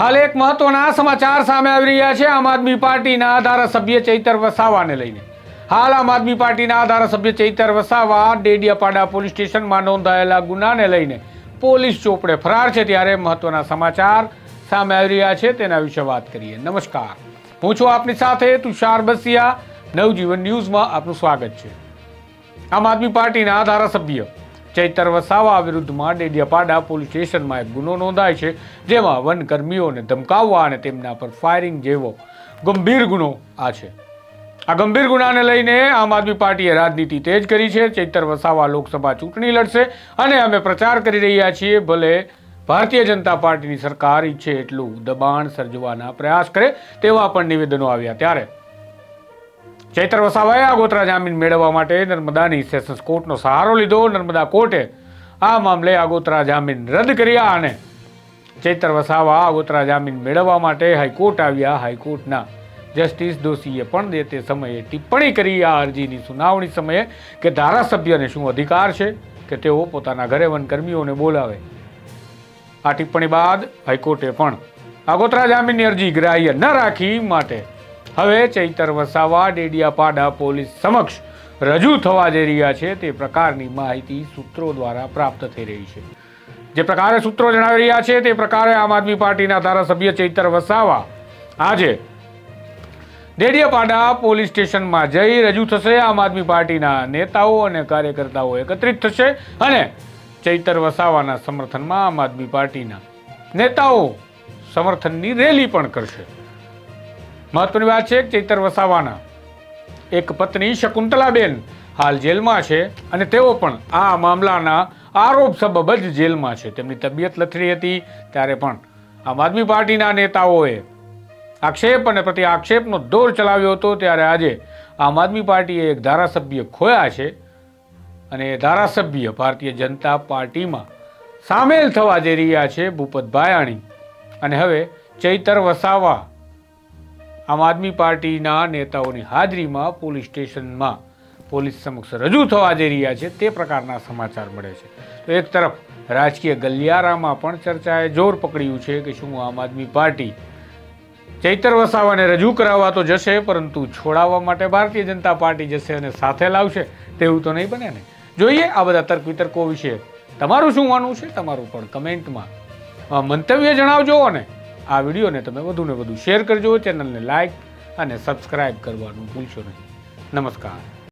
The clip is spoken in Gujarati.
હાલ એક મહત્વના સમાચાર સામે આવી રહ્યા છે. આમ આદમી પાર્ટીના ધારાસભ્ય ચૈતર વસાવાને લઈને. હાલ આમ આદમી પાર્ટીના ધારાસભ્ય ચૈતર વસાવા ડેડિયાપાડા પોલીસ સ્ટેશનમાં નોંધાયેલા ગુનાને લઈને પોલીસ ચોપડે ફરાર છે. ત્યારે મહત્વના સમાચાર સામે આવી રહ્યા છે. તેના વિશે વાત કરીએ. નમસ્કાર. હું છું આપની સાથે તુષાર બસિયા. નવજીવન ન્યૂઝમાં આપનું સ્વાગત છે. આમ આદમી પાર્ટીના ધારાસભ્ય ચૈતર વસાવા વિરુદ્ધમાં ડેડિયાપાડા પોલીસ સ્ટેશનમાં એક ગુનો નોંધાય છે, જેમાં વનકર્મીઓને ધમકાવવા અને તેમના પર ફાયરિંગ જેવો ગંભીર ગુનો આ છે. આ ગંભીર ગુનાને લઈને આમ આદમી પાર્ટીએ રાજનીતિ તેજ કરી છે, ચૈતર વસાવા લોકસભા ચૂંટણી લડશે અને અમે પ્રચાર કરી રહ્યા છીએ, ભલે ભારતીય જનતા પાર્ટીની સરકાર ઈચ્છે એટલું દબાણ સર્જવાના પ્રયાસ કરે તેવા પણ નિવેદનો આવ્યા ત્યારે ચૈતર વસાવાએ આગોતરા જામીન મેળવવા માટે નર્મદાની સેશન્સ કોર્ટનો સહારો લીધો. નર્મદા કોર્ટે આ મામલે આગોતરા જામીન રદ કર્યા અને ચૈતર વસાવા આગોતરા જામીન મેળવવા માટે હાઈકોર્ટ આવ્યા. હાઈકોર્ટના જસ્ટિસ દોશીએ પણ દે તે સમયે ટિપ્પણી કરી. આ અરજીની સુનાવણી સમયે કે ધારાસભ્યને શું અધિકાર છે કે તેઓ પોતાના ઘરે વનકર્મીઓને બોલાવે. આ ટિપ્પણી બાદ હાઈકોર્ટે પણ આગોતરા જામીનની અરજી ગ્રાહ્ય ન રાખી માટે હવે ચૈતર વસાવા, ડેડિયાપાડા પોલીસ સમક્ષ રજૂ થવા જઈ રહ્યા છે. તે પ્રકારની માહિતી સૂત્રો દ્વારા પ્રાપ્ત થઈ રહી છે. જે પ્રકારે સૂત્રો જણાવી રહ્યા છે, તે પ્રકારે આમ આદમી પાર્ટીના ધારાસભ્ય ચૈતર વસાવા આજે ડેડિયાપાડા પોલીસ સ્ટેશનમાં જઈ રજૂ થશે. આમ આદમી પાર્ટીના નેતાઓ અને કાર્યકર્તાઓ એકત્રિત થશે અને ચૈતર વસાવાના સમર્થનમાં આમ આદમી પાર્ટીના નેતાઓ સમર્થનની રેલી પણ કરશે. મહત્વની વાત છે ચૈતર વસાવાના એક પત્ની શકુંતલાબેન હાલ જેલમાં છે અને તેઓ પણ આ મામલાના આરોપ સબબ જ જેલમાં છે. તેમની તબિયત લથડી હતી ત્યારે પણ આમ આદમી પાર્ટીના નેતાઓએ આક્ષેપ અને પ્રતિ આક્ષેપનો દોર ચલાવ્યો હતો ત્યારે આજે આમ આદમી પાર્ટીએ એક ધારાસભ્ય ખોયા છે અને એ ધારાસભ્ય ભારતીય જનતા પાર્ટીમાં સામેલ થવા જઈ રહ્યા છે ભૂપત ભાયાણી અને હવે ચૈતર વસાવા આમ આદમી પાર્ટીના નેતાઓની હાજરીમાં પોલીસ સ્ટેશનમાં પોલીસ સમક્ષ રજૂ થવા જઈ રહ્યા છે, તે પ્રકારના સમાચાર મળે છે. તો એક તરફ રાજકીય ગલિયારામાં પણ ચર્ચાએ જોર પકડ્યું છે કે શું આમ આદમી પાર્ટી ચૈતર વસાવાને રજૂ કરાવવા તો જશે, પરંતુ છોડાવવા માટે ભારતીય જનતા પાર્ટી જશે અને સાથે લાવશે, તેવું તો નહીં બને ને. જોઈએ આ બધા તર્ક વિતર્કો વિશે. તમારું શું માનવું છે? તમારું પણ કમેન્ટમાં. મંતવ્ય જણાવજો અને આ વિડીયોને તમે વધુને વધુ શેર કરજો, ચેનલને લાઈક અને સબસ્ક્રાઈબ કરવાનું ભૂલશો નહીં. નમસ્કાર.